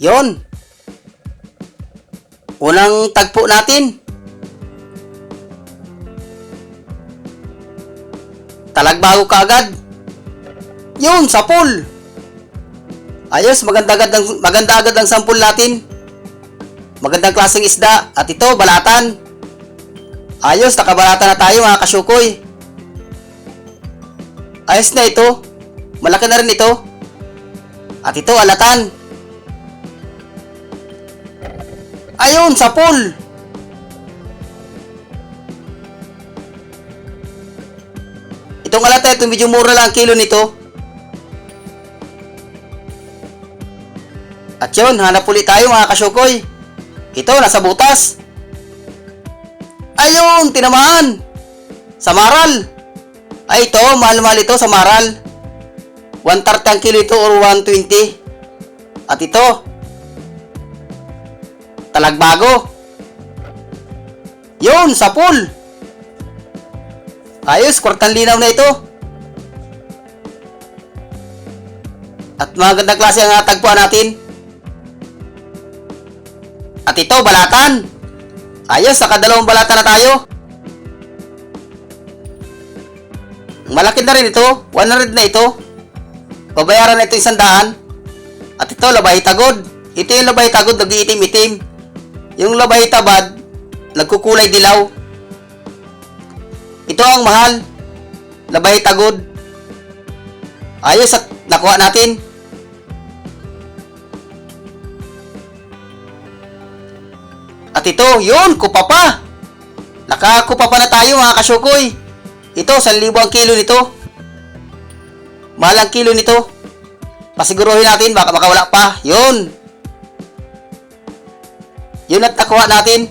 Yon. Unang tagpo natin. Talagbago ka agad. Yun, sa pool. Ayos, maganda agad ang, maganda agad ang sampul natin. Magandang klaseng isda. At ito, balatan. Ayos, nakabalata na tayo mga kasyukoy. Ayos na ito. Malaki na rin ito. At ito, alatan. Ayun, sa pool. Itong alata, ito medyo mura lang ang kilo nito. At yun, hanap ulit tayo mga kasyukoy. Ito, nasa butas. Ayun, tinamaan. Sa maral. Ay, ito, mahal-mahal ito sa maral. 130 ang kilo ito or 120. At ito, talagbago. Yun, sa pool. Ayos, kwartang linaw na ito. At magandang klase ang tagpuan natin. At ito, balatan. Ayos, nakadalawang balatan na tayo. Malaki na rin ito. 100 na ito. Babayaran na ito isang daan. At ito, labay tagod. Ito yung labay tagod, nag-iitim-itim. Yung labay tabad, nagkukulay dilaw. Ito ang mahal. Labay tagod. Ayos at nakuha natin. At ito, yun, kupa pa. Nakakupa pa na tayo mga kasyukoy. Ito, 1,000 ang kilo nito. Mahal ang kilo nito. Pasiguruhin natin, baka makawala pa. Yun. Yun at nakuha natin.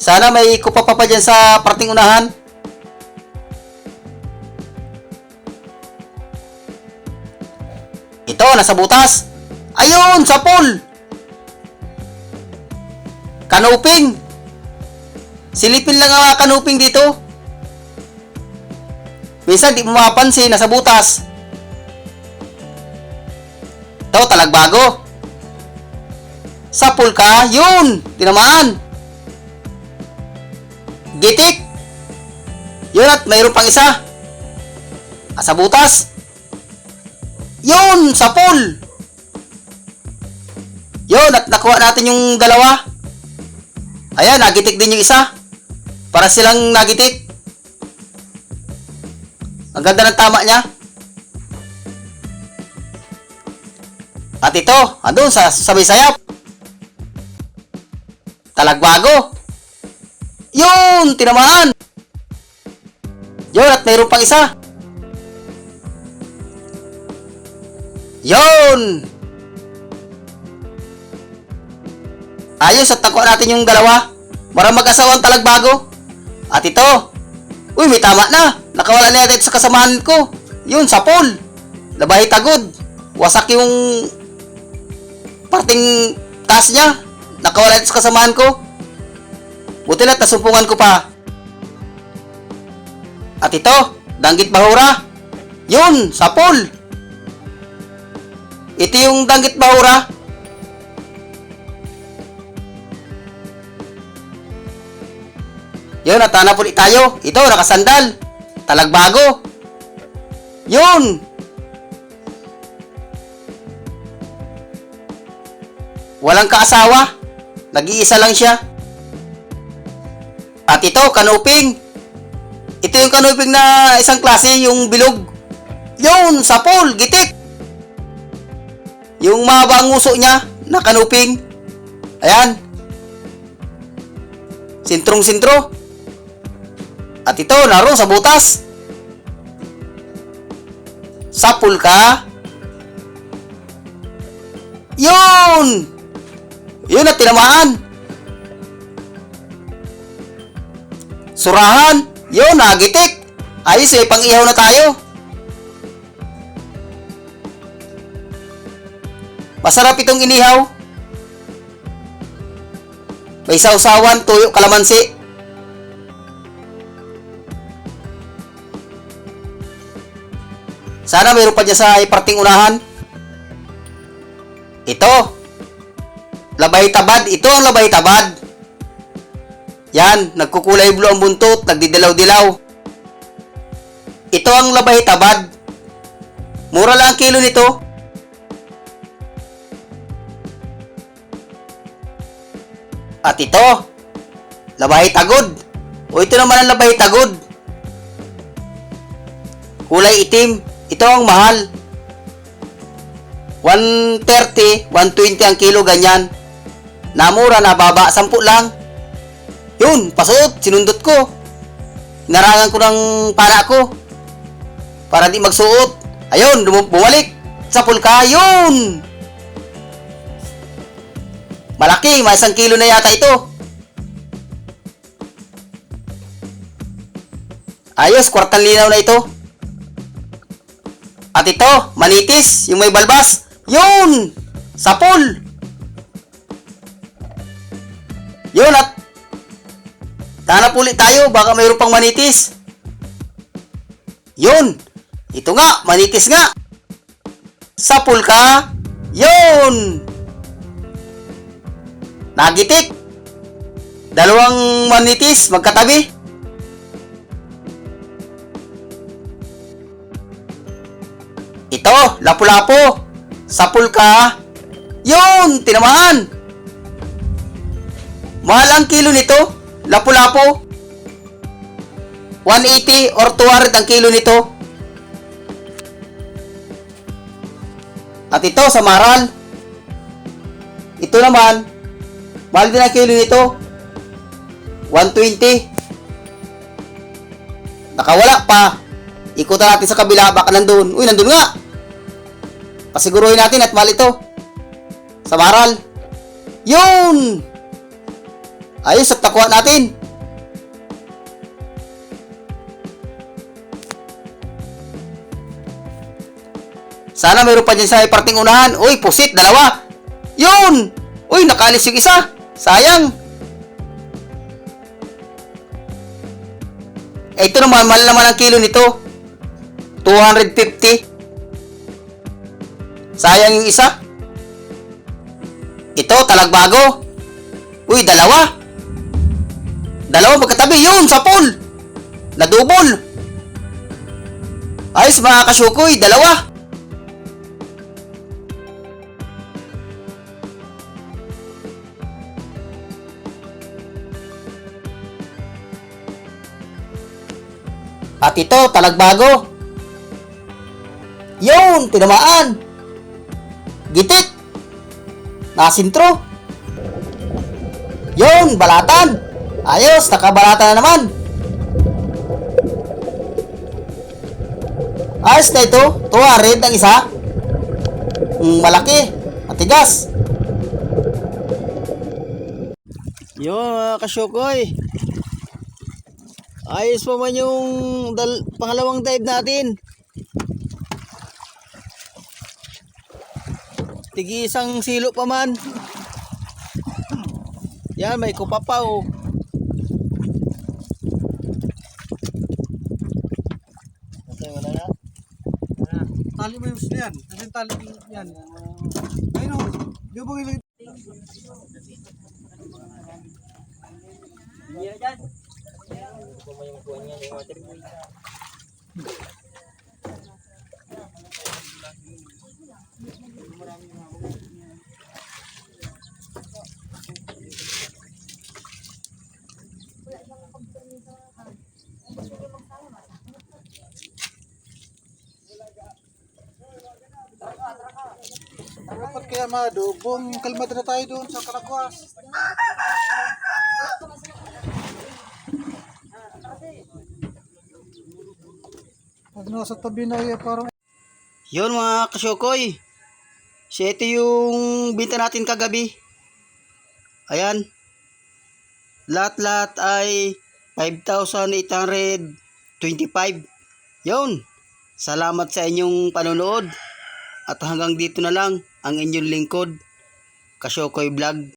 Sana may kupa pa pa dyan sa parting unahan. Ito, nasa butas. Ayun, sa pool. Kanuping. Silipin lang ang kanuping dito. Minsan di mo mapapansin, nasa butas. Ito, talagbago. Sa pool ka, yun, tinamaan. Gitik. Yun at mayroon pang isa. Ah, sa butas. Yun, sa pool. Yun, at nakuha natin yung dalawa. Ayan, nagitik din yung isa. Para silang nagitik. Ang ganda ng tama niya. At ito, andun sa sabay sayap. Talagbago. Yun, tinamaan. Yun, at mayroon pang isa. Yun. Ayos at nakuha natin yung dalawa. Marang mag-asawang talagbago. At ito. Uy, may tama na. Nakawala na natin sa kasamahan ko. Yun, sa pool. Labahay tagod. Wasak yung parting taas niya. Nakawala natin sa kasamahan ko. Buti na't nasumpungan ko pa. At ito, danggit bahura. Yun, sa pool. Ito yung danggit bahura. Yun, at hanap ulit tayo. Ito, nakasandal. Talagbago. Yun. Walang kaasawa. Nag-iisa lang siya. At ito, kanuping. Ito yung kanuping na isang klase, yung bilog. Yun, sa pool, gitik. Yung mahaba ang nguso niya, na kanuping. Ayan. Sintrong-sintro. At ito, naroon sa butas. Sapul ka. Yun! Yun at tinamaan. Surahan. Yun, nagitik. Ayos eh, pang-ihaw na tayo. Masarap itong inihaw. May sausawan, tuyo, kalamansi. Sana mayroon pa dyan sa parting unahan. Ito. Labay tabad. Ito ang labay tabad. Yan, nagkukulay blue ang buntot, nagdidilaw-dilaw. Ito ang labay tabad. Mura lang ang kilo nito. At ito, labay tagod. O ito naman ang labay tagod. Kulay itim. Ito ang mahal. 130, 120 ang kilo ganyan. Namura na baba, 10 lang. Yun, pasuot, sinundot ko. Hinarangan ko ng para ko. Para di magsuot. Ayun, bumalik. Sa pulka, yun! Malaki, may isang kilo na yata ito. Ayos, kwartang linaw na ito. At ito, manitis, yung may balbas. Yun! Sapul! Yun at Hanap ulit tayo, baka mayroon pang manitis. Yun! Ito nga, manitis nga. Sapul ka. Yun! Nagitik. Dalawang manitis, magkatabi. Ito, lapu-lapo. Sapul ka. Yun, tinamaan. Mahal ang kilo nito. Lapu-lapo. 180 or 200 ang kilo nito. At ito sa Maral. Ito naman, mahal din ang kilo nito. 120. Nakawala pa. Ikutan natin sa kabila, baka nandun. Uy, nandun nga. Pasiguruhin natin at mahal ito. Sa Maral. Yun! Ayos at nakuha natin. Sana mayroon pa dyan sa parting unahan. Uy, pusit, dalawa. Yun! Uy, nakalis yung isa. Sayang. Eh, ito naman, mahal naman ang kilo nito. 250. Sayang yung isa. Ito, talagbago. Uy, dalawa. Dalawa magkatabi. Yun, sa pool. Nadubol. Ayos mga kasyukoy, dalawa. At ito, talagbago. Yun, tinamaan. Gitit. Nasintro. Yun, balatan. Ayos, nakabalatan na naman. Ayos na ito. Tuwa, red ang isa. Mm, malaki. Matigas. Yun, mga kasyukoy. Ayos pa man yung dal- pangalawang dive natin. Tigi isang silo pa man. Yan, may kupapaw. Tali mo yung yan. Kasi tali yan. Ayun o. Yung bang ilang... Dapat kaya madubong kalmado na tayo doon sa Kalagwas. Pag nasa tabi na yan, parang Yun mga kasyokoy. Siya ito yung binta natin kagabi. Ayan. Lahat-lahat ay 5,825. Yun. Salamat sa inyong panonood. At hanggang dito na lang ang inyong lingkod. Kasyokoy Vlog.